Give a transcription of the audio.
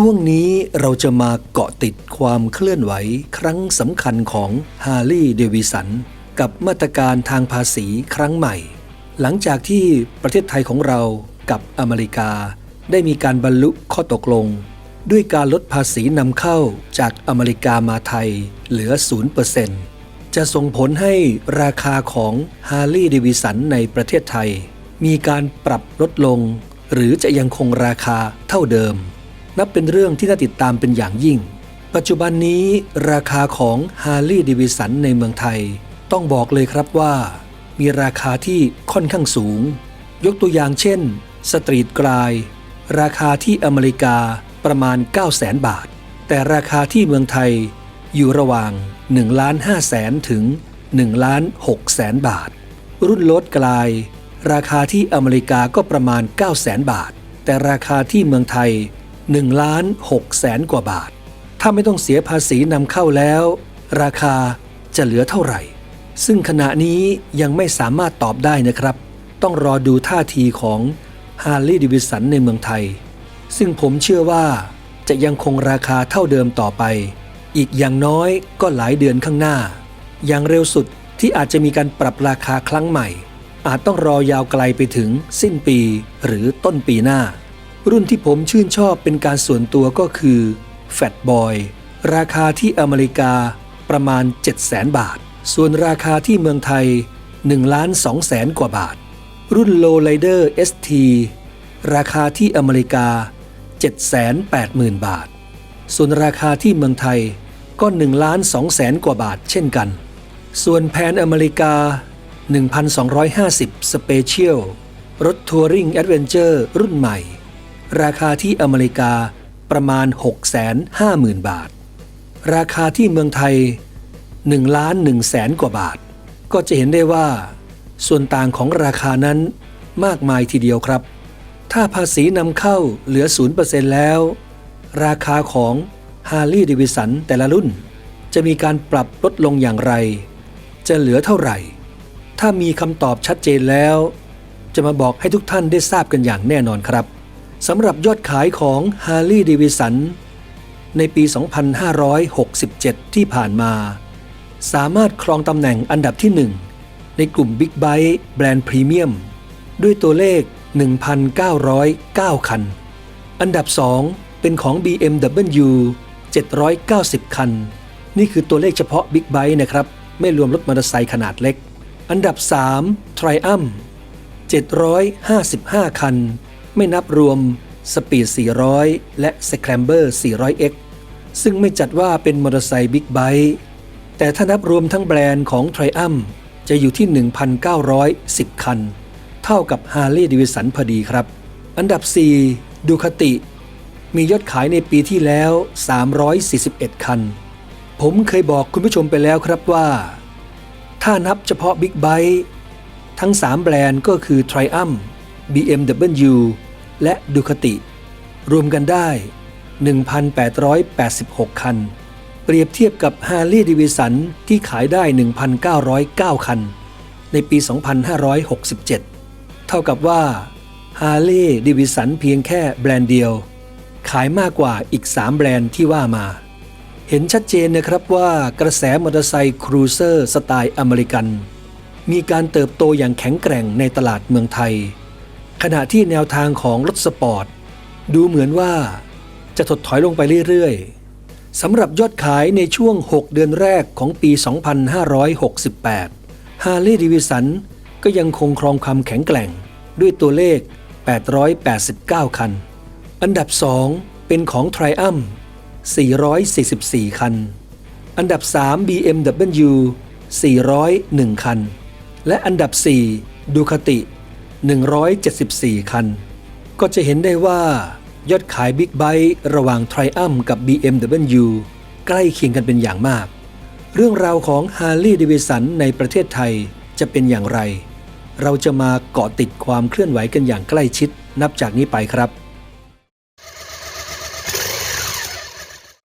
ช่วงนี้เราจะมาเกาะติดความเคลื่อนไหวครั้งสำคัญของฮาร์ลีย์เดวิสันกับมาตรการทางภาษีครั้งใหม่ หลังจากที่ประเทศไทยของเรากับอเมริกา ได้มีการบรรลุข้อตกลง ด้วยการลดภาษีนำเข้าจากอเมริกามาไทยเหลือ 0%จะส่งผลให้ราคาของฮาร์ลีย์เดวิสันในประเทศไทย มีการปรับลดลง หรือจะยังคงราคาเท่าเดิม นับเป็นเรื่องที่น่าติดตามเป็นอย่างยิ่ง ปัจจุบันนี้ราคาของฮาร์ลีย์เดวิสันในเมืองไทย ต้องบอกเลยครับว่า มีราคาที่ค่อนข้างสูง ยกตัวอย่างเช่น สตรีทกลาย ราคาที่อเมริกาประมาณ 9 0 0 0 0 0 บาท แต่ราคาที่เมืองไทยอยู่ระหว่าง1ล้าน5แสนถึง1ล้าน6แสนบาท รุ่นรถกลาย ราคาที่อเมริกาก็ประมาณ 9 0 0แสนบาท แต่ราคาที่เมืองไทย 1ล้าน6แสนกว่าบาท ถ้าไม่ต้องเสียภาษีนำเข้าแล้ว ราคาจะเหลือเท่าไหร่ ซึ่งขณะนี้ยังไม่สามารถตอบได้นะครับ ต้องรอดูท่าทีของฮาร์ลีย์ดิวิสันในเมืองไทย ซึ่งผมเชื่อว่าจะยังคงราคาเท่าเดิมต่อไป อีกอย่างน้อยก็หลายเดือนข้างหน้า อย่างเร็วสุดที่อาจจะมีการปรับราคาครั้งใหม่ อาจต้องรอยาวไกลไปถึงสิ้นปีหรือต้นปีหน้า รุ่นที่ผมชื่นชอบเป็นการส่วนตัวก็คือ Fat Boy ราคาที่อเมริกาประมาณ 700,000 บาท ส่วนราคาที่เมืองไทย1ล้าน2แสนกว่าบาท รุ่น Low Rider ST ราคาที่อเมริกา 780,000 บาท ส่วนราคาที่เมืองไทยก็1ล้าน2แสนกว่าบาทเช่นกัน ส่วนแพนอเมริกา 1,250 Special รถทัวริงแอดเวนเจอร์รุ่นใหม่ ราคาที่อเมริกาประมาณ 650,000 บาท ราคาที่เมืองไทย1ล้าน1แสนกว่าบาท ก็จะเห็นได้ว่า ส่วนต่างของราคานั้นมากมายทีเดียวครับ ถ้าภาษีนำเข้าเหลือ 0%แล้ว ราคาของ Harley Davidson แต่ละรุ่น จะมีการปรับลดลงอย่างไร จะเหลือเท่าไหร่ ถ้ามีคำตอบชัดเจนแล้ว จะมาบอกให้ทุกท่านได้ทราบกันอย่างแน่นอนครับ สำหรับยอดขายของ Harley Davidson ในปี 2567 ที่ผ่านมา สามารถครองตำแหน่งอันดับที่ 1 ในกลุ่ม Big Bike แบรนด์พรีเมียม ด้วยตัวเลข 1,909 คัน อันดับ 2 เป็นของ BMW 790 คัน นี่คือตัวเลขเฉพาะ Big Bike นะครับ ไม่รวมรถมอเตอร์ไซค์ขนาดเล็ก อันดับ 3 Triumph 755 คัน ไม่นับรวม Speed 400 และ Scrambler 400X ซึ่งไม่จัดว่าเป็นมอเตอร์ไซค์บิ๊กไบค์แต่ถ้านับรวมทั้งแบรนด์ของ Triumph จะอยู่ที่ 1,910 คัน เท่ากับ Harley Davidson พอดีครับ อันดับ 4 ดูคติ มียอดขายในปีที่แล้ว 341 คัน ผมเคยบอกคุณผู้ชมไปแล้วครับว่า ถ้านับเฉพาะบิ๊กไบค์ทั้ง 3 แบรนด์ก็คือ Triumph BMW และดูคติ รวมกันได้ 1,886 คัน เปรียบเทียบกับ Harley Davidson ที่ขายได้ 1,909 คัน ในปี 2567 เท่ากับว่า Harley Davidson เพียงแค่แบรนด์เดียว ขายมากกว่าอีก 3 แบรนด์ที่ว่ามา เห็นชัดเจนนะครับว่ากระแสมอเตอร์ไซค์ครูเซอร์สไตล์อเมริกัน มีการเติบโตอย่างแข็งแกร่งในตลาดเมืองไทย ณะที่แนวทางของรถสปอร์ต ดูเหมือนว่าจะถดถอยลงไปเรื่อยๆสำหรับยอดขายในช่วง 6 เดือนแรกของปี 2568 Harley Davidson ก็ยังคงครองความแข็งแกร่งด้วยตัวเลข 889 คัน อันดับ 2 เป็นของ Triumph 444 คัน อันดับ 3 BMW 401 คัน และอันดับ4ดูคติ 174 คัน ก็จะเห็นได้ว่ายอดขายบิ๊กไบค์ระหว่าง Triumph กับ BMW ใกล้เคียงกันเป็นอย่างมาก เรื่องราวของ Harley Davidson ในประเทศไทยจะเป็นอย่างไร เราจะมาเกาะติดความเคลื่อนไหวกันอย่างใกล้ชิดนับจากนี้ไปครับ